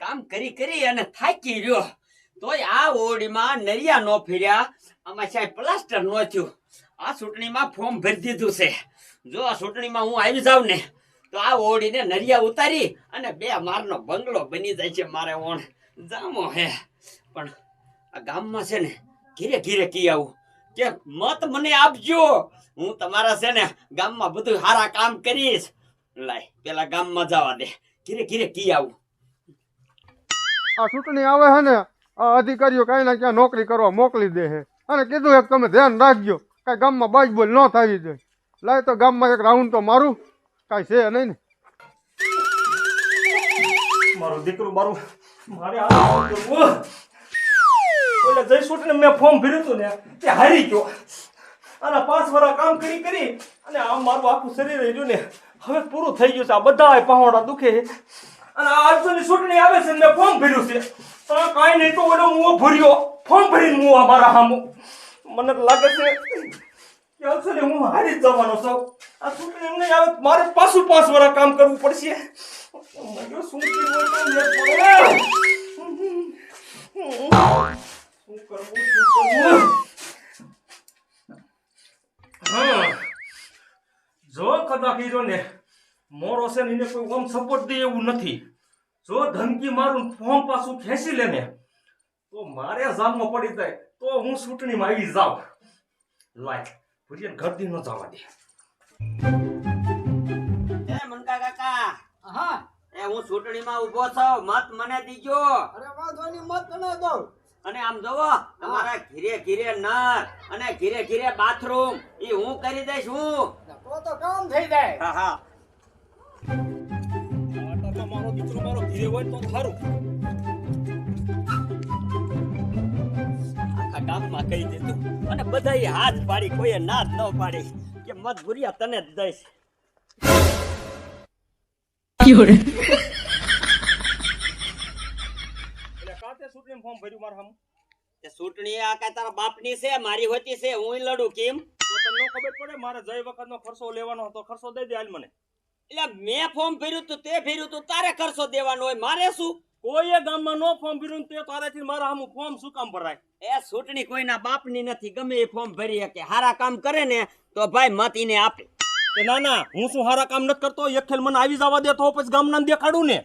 કામ કરી કરી અને થાકી રહ્યો તોય આ ઓરડીમાં નરિયા નો ફેર્યા, આમાં સાહેબ પ્લાસ્ટર નો થયું. આ ચૂંટણીમાં ફોર્મ ભરી દીધું છે. જો આ ચૂંટણીમાં હું આવી જાઉં ને, તો આ ઓરડીને નરિયા ઉતારી અને બે મારનો બંગલો બની જાય છે મારે ઓણ. જામો હે. પણ આ ગામમાં છે ને, ઘીરે ઘીરે કી આવું. કે મત મને આપજો. હું તમારા છે ને, ગામમાં બધું સારા કામ કરીશ. લાય, પેલા ગામમાં જવા દે. ઘીરે ઘીરે કી આવું. આ ચૂંટણી આવે છે ને આ અધિકારીઓ કાંઈ ના ક્યાં નોકરી કરવા મોકલી દે છે અને કીધું એક તમે ધ્યાન રાખજો કાંઈ ગામમાં બાજ બોલ ન થવી જોઈએ. લાય તો ગામમાં એક રાઉન્ડ તો મારું કાંઈ છે નહીં ને. મારું દીકરું મારું મારે ઓલે જય સુટને મેં ફોર્મ ભર્યું હતું ને તે હારી ગયો. અને પાંચ વર્ષ કામ કરી કરી અને આમ મારું આખું શરીર રહ્યું ને. હવે પૂરું થઈ ગયું છે. આ બધા પહોંડા દુખે છે. અને આ અર્જુનની ચૂંટણી આવે છે મેં ફોર્મ ભર્યું છે. પણ કાંઈ નહીં તો ઓલો હું ભર્યો. ફોર્મ ભરીને હું મારા હામો. મને લાગે છે કે આરસોની હું હારી જવાનો છું. આ ચૂંટણી નહીં આવે મારે પાછું પાંચ વર્ષ કામ કરવું પડશે. શું કરવું શું કરવું હા જો કદાચ હીરો ને મોરો છે ને એને કોઈ ઓમ સપોર્ટ દે એવું નથી. જો ધમકી મારું ફોર્મ પાછું ખેંચી લે ને તો મારે જામમાં પડી જાય તો હું ચૂંટણીમાં આવી જાઉં. લાય ભુરિયન ગરદી ન જવા દે. એ મનકા કાકા. હા. એ હું ચૂંટણીમાં ઊભો છું મત મને દીજો. અરે વાંધો નહીં મત મને દઉં. અને આમ જોવો તમારા ઘીરે ઘીરે નર અને ઘીરે ઘીરે બાથરૂમ એ હું કરી દઈશ હું? તો તો કામ થઈ જાય. હા હા. મારો દીકરો મારો ઘીરે હોય તો સારું. આખા ગામમાં કહી દીધું અને બધાએ હાથ પાડી કોઈએ ના જ ન પાડી કે મત ભૂરિયા તને જ દઈશ. ચૂંટણી ફોર્મ ભર્યું મારા હામું? એ ચૂંટણી આ કાંઈ તારા બાપની છે મારી હોતી છે હું લડું કેમ? તો તને ખબર પડે મારે જય વખતનો ખર્ચો લેવાનો હતો ખર્ચો દઈ દે હાલ મને. એટલે મેં ફોર્મ ભર્યું તું તે ભર્યું તું તારે ખર્ચો દેવાનો હોય મારે શું? કોઈએ ગામમાં નો ફોર્મ ભર્યું તે તારાથી મારા હમ ફોર્મ શું કામ ભરાય? એ ચૂંટણી કોઈના બાપની નથી ગમે એ ફોર્મ ભરી શકે. હારા કામ કરે ને તો ભાઈ મત ઈને આપે. તે ના ના હું શું હારા કામ નથી કરતો? એક ખેલ મને આવી જવા દે તો પછી ગામના દેખાડું ને.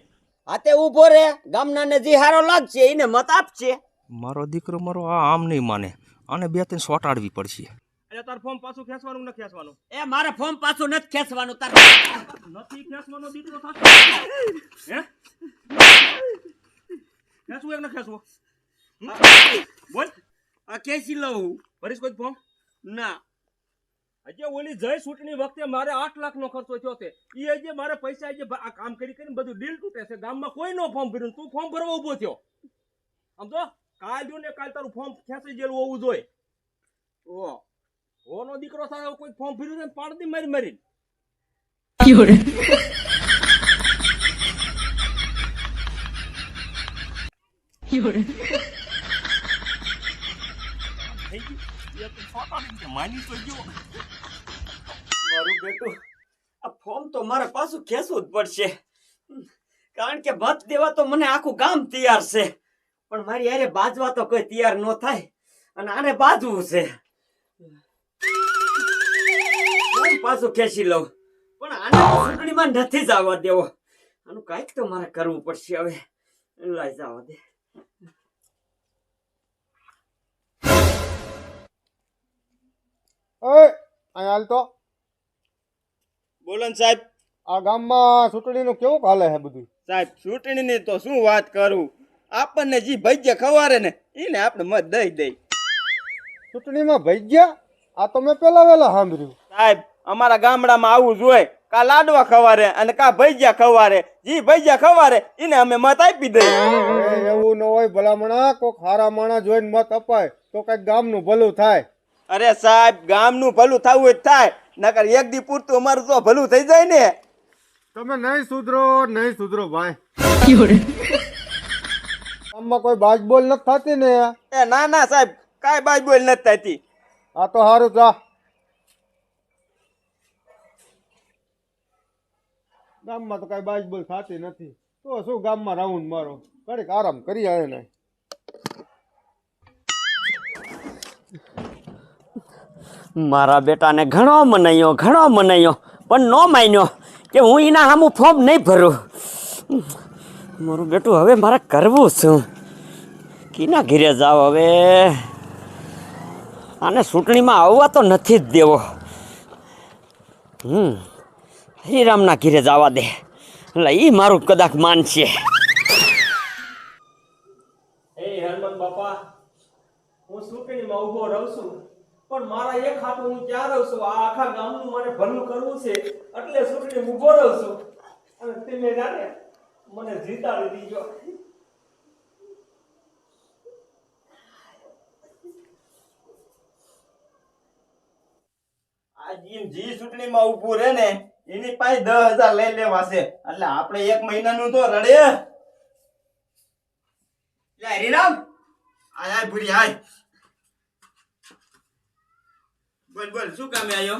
હાથે ઊભો રે ગામના ને જે હારો લાગશે એને મત આપશે મારો દીકરો મારો આ આમ નહીં માને. આને બે ત્રણ સોટાડવી પડશે. એટલે તાર ફોર્મ પાછું ખેંચવાનું ન ખેંચવાનું? એ મારે ફોર્મ પાછું નથી ખેંચવાનું તાર નથી ખેંચવાનો દીકરો થશે હે? ખેંચવું એક ન ખેંચવું? બોલ. આ ખેંચી લઉં. ભરીશ કોઈ ફોર્મ ના. હજી ઓલી જય ચૂંટણી વખતે મારે આઠ લાખ નો ખર્ચો થયો છે. એ હજી મારે પૈસા હજી આ કામ કરી કરીને બધું ડીલ તૂટે છે. ગામમાં કોઈ નો ફોર્મ ભર્યું તું ફોર્મ ભરવા ઊભો થયો. આમ તો કાલ ને કાલ તારું ફોર્મ ખેંચી ગયેલું હોવું જોઈએ. ઓ ઓનો દીકરો સાથે કોઈ ફોર્મ ભર્યું છે ને પાડી દી મારી મારી માની તો ગયો. મારું બેટું. આ ફોર્મ તો મારે પાછું ખેંચવું જ પડશે. કારણ કે મત દેવા તો મને આખું ગામ તૈયાર છે. પણ મારી યારે બાજવા તો કોઈ તૈયાર ન થાય. અને આને બાજવું છે. પાછું ખેંચી લઉં. પણ આને ચૂંટણીમાં નથી જવા દેવો. આનું કાંઈક તો મારે કરવું પડશે હવે. લઈ જવા દે. એ અહીં હાલ તો. બોલો ને સાહેબ. આ ગામમાં ચૂંટણીનું કેવું હાલે છે બધું? સાહેબ ચૂંટણીની તો શું વાત કરું? આપણને જે ભજ્ય ખવારે ને એને આપણે મત દઈ દઈ. ચૂંટણીમાં ભજ્ય? આ તો મેં પેલા વેલા સાંભળ્યું. સાહેબ અમારા ગામડામાં આવું જોઈએ કા લાડવા ખવારે અને કા ભજીયા ખવારે. જી ભજીયા ખવારે એને અમે મત આપી દઈએ. એવું ન હોય ભલામણા કોક હારા માણસ જોઈને મત અપાય તો કંઈક ગામનું ભલું થાય. અરે સાહેબ ગામનું ભલું થવું જ થાય. નકર એક દી પૂરતું અમારું તો ભલું થઈ જાય ને. તમે નહીં સુધરો નહીં સુધરો ભાઈ. ગામમાં કોઈ બાજબોલ નથી થતી ને. એ ના ના સાહેબ કાંઈ બાજબોલ નથી થતી. આ તો સારું જા. ગામમાં તો કઈ બાજબોલ થતી નથી. તો શું ગામમાં રાઉન્ડ મારો? ઘડીક આરામ કરી આવે ને. મારા બેટાને ઘણો મનાયો ઘણો મનાયો, પણ ન માન્યો કે હું એના સામું ફોર્મ નહીં ભરું. મારું બેટું હવે મારે કરવું શું કીના ઘીરે જાઓ હવે? આને ચૂંટણીમાં આવવા તો નથી જ દેવો. હમ, હરિરામના ઘીરે જવા દે. એટલે એ મારું કદાચ માન છે હું ચૂંટણીમાં ઊભો રહું છું. પણ મારા એક હાથ હું ક્યાં રહું છું. આ આખા ગામનું મારે ભલું કરવું છે. એટલે ચૂંટણી ઊભો રહું છું. અને તમે જાણે મને જીતાડી દીજો. આ જી જી ચૂંટણીમાં ઊભું રહે ને એની પાસે દસ હજાર લઈ લેવા છે. એટલે આપણે એક મહિનાનું તો રડે. લે હરીરામ આય આય ભૂરી આય. બોલ બોલ શું કામે આવ્યો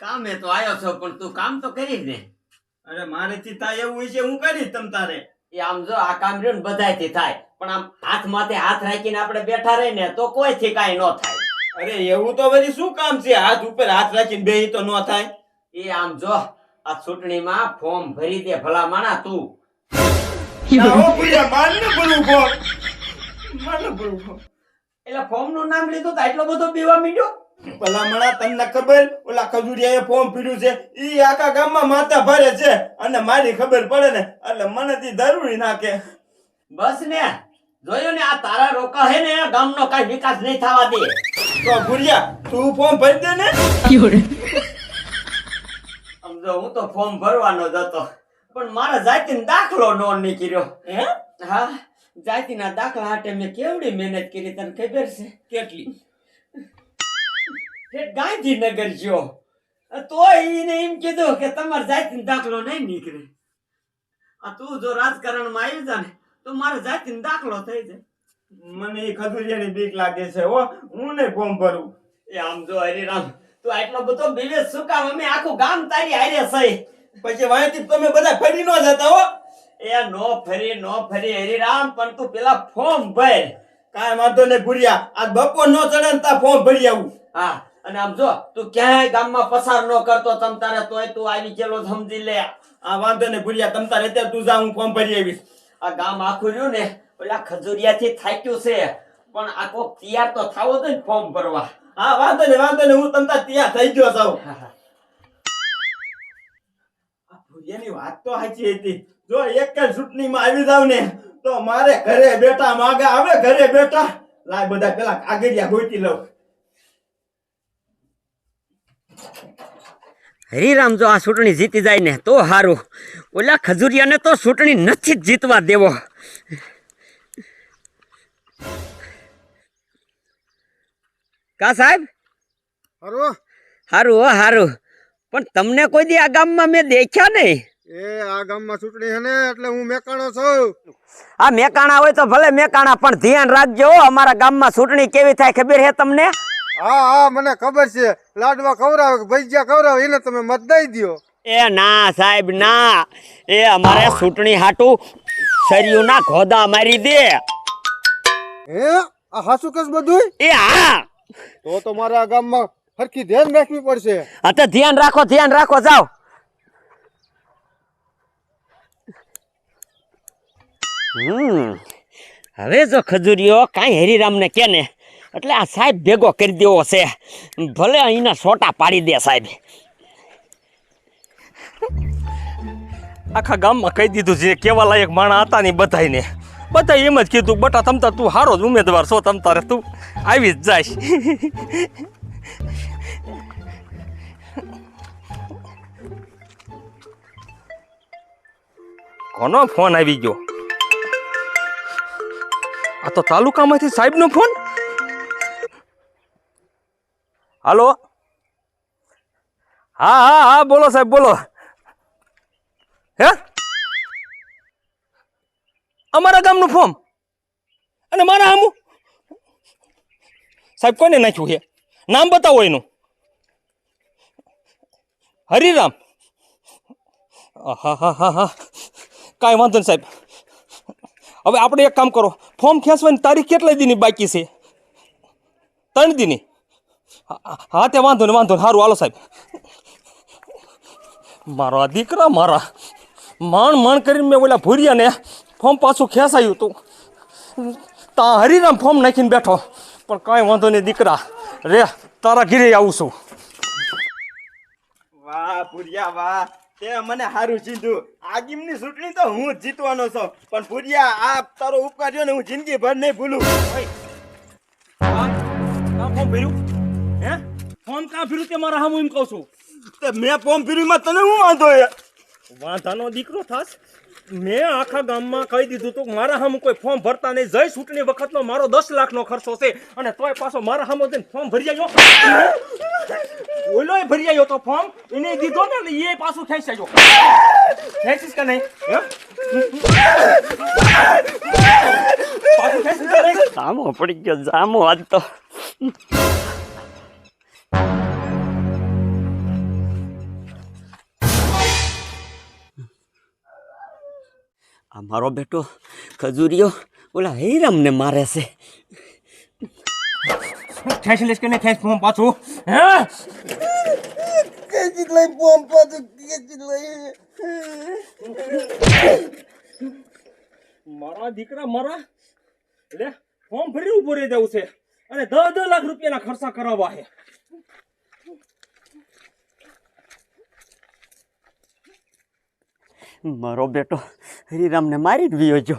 કામે તો આવ્યો છો પણ તું કામ તો કરીશ ને. અરે મારેથી થાય એવું હોય છે હું કરીશ તમ તારે. એ આમ જો આ કામ રહ્યું ને બધાયથી થાય. પણ આમ હાથ માથે હાથ રાખીને આપણે બેઠા રહીએ ને તો કોઈથી કાંઈ ન થાય. અરે એવું તો વળી શું કામ છે? હાથ ઉપર હાથ રાખીને બે તો ન થાય. એ આમ જો આ ચૂંટણીમાં ફોર્મ ભરી દે ભલા માણા તું. એટલે ફોર્મ. નું નામ લીધું તો એટલો બધો પીવા માંડ્યો? ભલા મણા તમને ખબર? ઓલા ખજૂરિયાએ ફોર્મ પીડ્યું છે. ઈ આખા ગામમાં માથા ભરે છે. અને મારી ખબર પડે ને એટલે મને જરૂરી નાખે બસ ને જોયું ને આ તારા રોકા હે ને ગામનો કાંઈ વિકાસ નહીં થવા દે તો ભૂરિયા તું ફોર્મ ભરી દે ને. સમજો હું તો ફોર્મ ભરવાનો જ હતો. પણ મારા જાતિનો દાખલો નો નીકળ્યો. હે? હા જાતિના દાખલા હાટે મેં કેવડી મહેનત કરી તને ખબર છે? કેટલી? ઠેઠ ગાંધીનગર ગયો તો એને એમ કીધું કે તમારે જાતિનો દાખલો નહીં નીકળે. આ તું જો રાજકારણમાં આવી જા ને તો મારે જાતિનો દાખલો થઈ જાય. મને એ ખજુરિયાની બીક લાગે છે હો હું નહીં ફોર્મ ભરું. એ આમ જો હરિરામ તું આટલો બધો વિવેક શું કામ અમે આખું ગામ તારી હારે સહી. પછી વાંચી તમે બધા ફરી ન જતા હો. એ નો ફરી નો ફરી હરિરામ પણ તું પેલા ફોર્મ ભર. કાંઈ વાંધો નહીં ભૂરિયા આ બપોર ન ચડે ને તા ફોર્મ ભરી આવું. હા અને આમ જો તું ક્યાંય ગામમાં પસાર ન કરતો તમ તારે તોય તું આવી ગયેલો સમજી લે. આ વાંધો નહીં ભૂલ્યા તમ તારે અત્યારે તું જા હું ફોર્મ ભરી આવીશ. આ ગામ આખું રહ્યું ને ઓલા ખજુરિયાથી થાક્યું છે. પણ આ કોક તૈયાર તો થાવો તો ને ફોર્મ ભરવા. હા વાંધો નહીં વાંધો નહીં હું તમતા તૈયાર થઈ ગયો છું. એની વાત તો સાચી હતી. જો એક જ ચૂંટણીમાં આવી જાવ ને તો મારે ઘરે બેઠા માગા આવે ઘરે બેઠા. લાય બધા પેલા કાગળિયા ગોતી લઉં. હરિરામ જો આ ચૂંટણી જીતી જાય ને તો સારું ઓલા ખજુરિયાને તો ચૂંટણી નથી જ જીતવા દેવો. કા સાહેબ? હારું. હારું હો સારું પણ તમને કોઈ દી આ ગામમાં મેં દેખ્યા નહીં? એ આ ગામમાં ચૂંટણી છે ને એટલે હું મેકાણો છું. આ મેકાણા હોય તો ભલે મેકાણા પણ ધ્યાન રાખજો હો, અમારા ગામમાં ચૂંટણી કેવી થાય ખબર છે તમને? હા હા મને ખબર છે. લાડવા ખવડાવે ભજીયા ખવડાવે એને તમે મત દઈ દ્યો. એ ના સાહેબ ના. એ અમારે ચૂંટણી હાટું સરિયુના ખોદા મારી દે. હે? આ હાસુ કસ બધું એ હા. તો તો મારા ગામમાં હરખી ધ્યાન રાખવી પડશે. હા તો ધ્યાન રાખો ધ્યાન રાખો જાઓ. હમ. હવે જો ખજૂરીઓ કાંઈ હરિરામને કે ને? એટલે આ સાહેબ ભેગો કરી દેવો છે. ભલે અહીંના સોટા પાડી દે સાહેબ. આખા ગામમાં કહી દીધું છે કેવા લાયક માણા હતા ને બધાને બધા એમ જ કીધું, બટા તમતા તું હારો જ ઉમેદવાર છો, તમ તારે તું આવી જ જાય કોનો ફોન આવી ગયો? આ તો તાલુકામાંથી સાહેબનો ફોન? હાલો? હા હા હા, બોલો સાહેબ, બોલો. હે? અમારા ગામનું ફોર્મ. અને મારા આમું સાહેબ કોને નાખ્યું છે? નામ બતાવો એનું. હરિરામ. હા હા હા. હા કાંઈ વાંધો નહીં, સાહેબ. હવે આપણે એક કામ કરો. ફોર્મ ખેંચવાની તારીખ કેટલા દીની બાકી છે? ત્રણ દીની. હા, તે વાંધો ને વાંધો ને સારું હાલો સાહેબ મારા દીકરા મારા માણ માણ કરીને મેં ઓલા ભૂરિયાને ફોર્મ પાછું ખેંચાયું તું તા હરીરામ ફોર્મ નાખીને બેઠો પણ કાંઈ વાંધો નહીં દીકરા રે તારા ઘીરે આવું છું વાહ ભૂરિયા વાહ તે મને સારું સીધું આ ગીમની ચૂંટણી તો હું જીતવાનો છું પણ ભૂરિયા આ તારો ઉપકાર રહ્યો ને હું જિંદગી ભર નહીં ભૂલું ભર્યું ફોર્મ કાં ફીરું તે મારા હામું એમ કહું છું? તે મેં ફોર્મ ફીરીમાં તને હું વાંધો એ? વાંધાનો દીકરો થાસ. મેં આખા ગામમાં કહી દીધું તું મારા હામું કોઈ ફોર્મ ભરતા નહીં. જય ચૂંટણી વખતનો મારો દસ લાખનો ખર્ચો છે અને તોય પાછો મારા હામો જઈને ફોર્મ ભરી આવ્યો. ઓલોય ભરી આવ્યો તો ફોર્મ. એને દીધો ને એ પાછું ખેંચી આવ્યો. ખેંચીશ કે નહીં? હે? પાછું ખેંચીશ કે નહીં? જામો પડી ગયો જામો આજ તો. આ મારો બેટો ખજૂરીઓ ઓલા હીરામને મારે છે. ખેંચી લઈશ કે ખેંચ ફોર્મ પાછું? હે? મારા દીકરા મારા? લે ફોર્મ ભરી ઊભો રહી જવું છે. અને દસ દસ લાખ રૂપિયાના ખર્ચા કરાવવા છે. મારો બેટો હરિરામને મારી જ વિયો જો.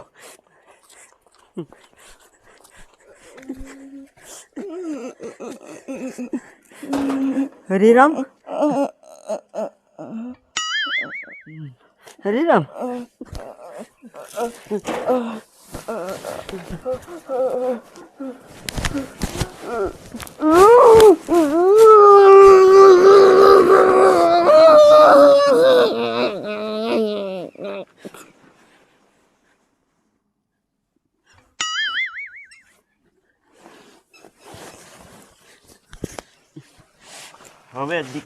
હરિરામ? હરિરામ?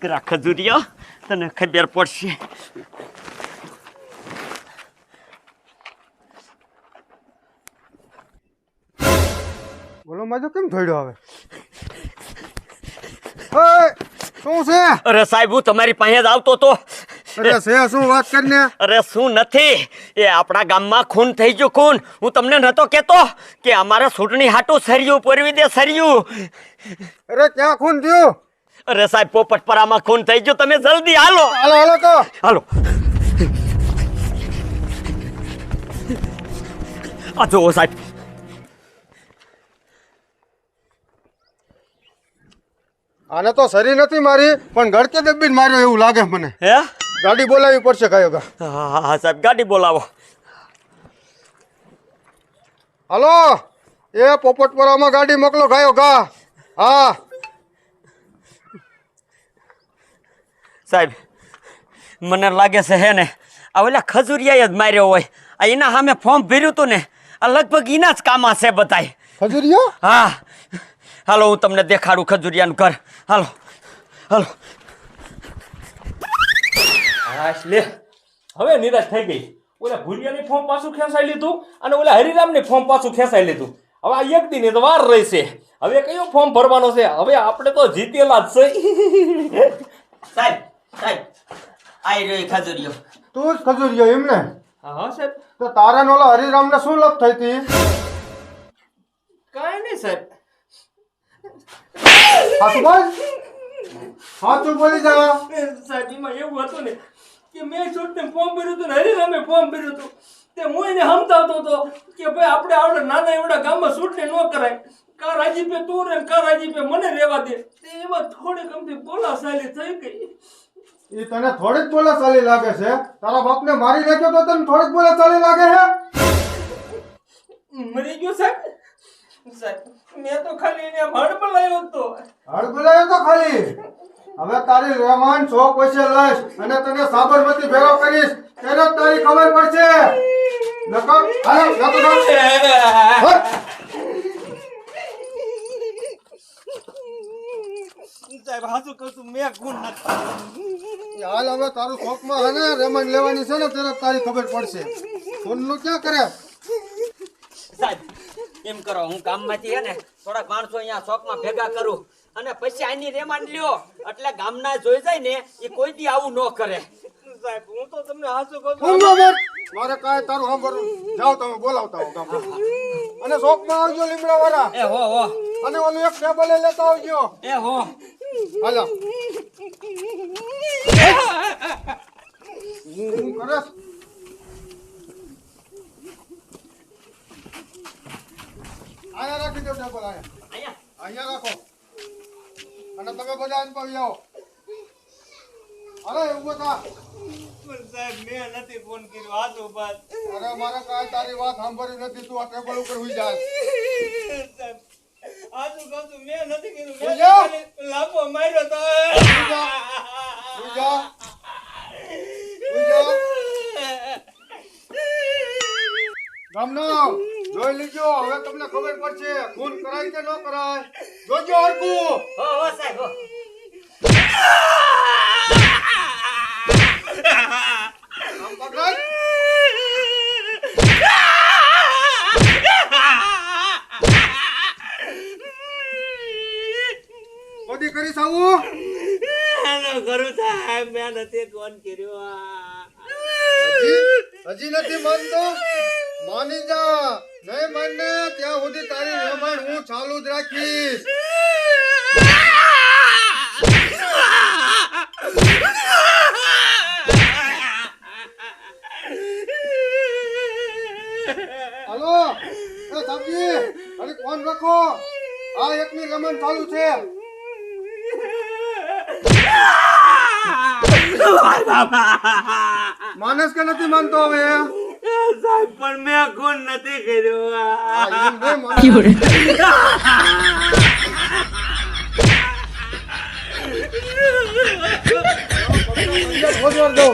દીકરા ખજૂરિયો તને ખબર પડશે બોલો માજો કેમ થોડ્યો હવે શું છે? અરે સાહેબ હું તમારી પાસે જ આવતો તો. અરે છે શું વાત કરીને? અરે શું નથી એ આપણા ગામમાં ખૂન થઈ ગયું ખૂન. હું તમને નતો કેતો કે અમારે ચૂંટણી હાટું સર્યું પરવી દે સર્યું. અરે ક્યાં ખૂન થયું? અરે સાહેબ પોપટપરામાં ખૂન થઈ ગયું. તમે જલ્દી હાલો. હાલો હાલો તો હાલો. આ જુઓ સાહેબ. આને તો સરી નથી મારી પણ ગળકે દબીને માર્યો એવું લાગે મને. હે? ગાડી બોલાવી પડશે કયો હા, હા સાહેબ ગાડી બોલાવો. હાલો. એ પોપટપરામાં ગાડી મોકલો કયો ગા. હા. સાહેબ મને લાગે છે હે ને આ ઓલા ખજૂરિયાએ જ માર્યો હોય. આ એના સામે ફોર્મ ભર્યું હતું ને આ લગભગ એના જ કામમાં છે બધાય. ખજુરિયા? હા. હાલો હું તમને દેખાડું ખજુરિયાનું ઘર. હાલો. હાલો. હાશ લે. હવે નિરાશ થઈ ગઈ. ઓલા ભૂરિયાની ફોર્મ પાછું ખેંચાઈ લીધું અને ઓલા હરિરામની ફોર્મ પાછું ખેંચાઈ લીધું. હવે આ એક દિન વાર રહેશે. હવે કયો ફોર્મ ભરવાનો છે? હવે આપણે તો જીતેલા જ છે. સાહેબ સાહેબ આઈ રહ્યો ખજૂરિયો તું જ ખજૂરિયો એમ ને હા હા સાહેબ. તો તારા ને હરિરામ ને શું લપ થઈ હતી? કાંઈ નહીં સાહેબ. સાચું બોલ? સાચું બોલી જા સાહેબ એમાં એવું હતું ને કે મેં છોટને ફોર્મ ભર્યું હતું ને હરિરામે ફોર્મ ભર્યું હતું. તે હું એને સમજાવતો હતો કે ભાઈ આપણે આવડે નાના એવડા ગામમાં છૂટને ન કરાય. કા રાજીપે તું રે ને કા રાજીપે મને રહેવા દે. તે એમાં થોડીક અમથી બોલાશાલી થઈ ગઈ. એ તને જ બોલા ચાલી લાગે છે? તારા બાપને મારી નાખ્યો તો તને થોડીક બોલા ચાલી લાગે છે? મરી ગયો સાહેબ. મેં તો ખાલી એને હતો. હળ બોલાયો તો ખાલી? હવે તારી રહેમાન સો પૈસે લઈશ અને તને સાબરમતી ભેગો કરીશ. તેને તારી ખબર પડશે. નકર હાલો જતો રહો. હટ. સાહેબ હાચું કહું છું મેં ગુણ નથી હાલ હવે તારું શોખમાં હે ને રેમાન લેવાની છે ને તેને તારી ખબર પડશે. ફોનનું ક્યાં કરે? સાહેબ એમ કરો હું ગામમાંથી હે ને થોડાક માણસો અહીંયા ચોકમાં ભેગા કરું અને પછી આની રેમાન્ડ લ્યો. એટલે ગામના જોઈ જાય ને એ કોઈ દી આવું ન કરે. સાહેબ હું તો તમને હાચું કહું છું. મારે. કાંઈ તારું જાઓ તમે બોલાવતા હો ગામમાં. અને શોખમાં આવજો લીમડા વાળા એ હો હો. અને ઓલું એક ટેબલે લેતા આવજો. એ હો. હાલો હું હું કરસ આયા રાખી દો ટેબલ આયા અહીંયા અહીંયા રાખો અને તમે બધા અનુભવી આવો અરે થા પણ સાહેબ મેં નથી ફોન કર્યો. હાચું બસ અરે મારે કાંઈ તારી વાત સાંભળી નથી. તું આ ટેબલ ઉપર હુઈ જાય સાહેબ હાચું કહું મેં નથી કીધું. મેં લાફો માર્યો તો. ગામનો જોઈ લીજો હવે તમને ખબર પડશે ખૂન કરાય કે ન કરાય. જોજો હરકું હો હો સાહેબ હો આમ પકડાય કોદી કરીશ આવું કરું સાહેબ મેં હજી નથી માનતો? માની જા. નહીં માનને, ત્યાં સુધી તારી રમણ હું ચાલુ જ રાખીશ. હલો એ સાબજી અરે ફોન રાખો? આ એકની રમણ ચાલુ છે. માનસ કે નથી માનતો હવે? સાહેબ પણ મેં ખૂન નથી કર્યું. થોડી વાર દો.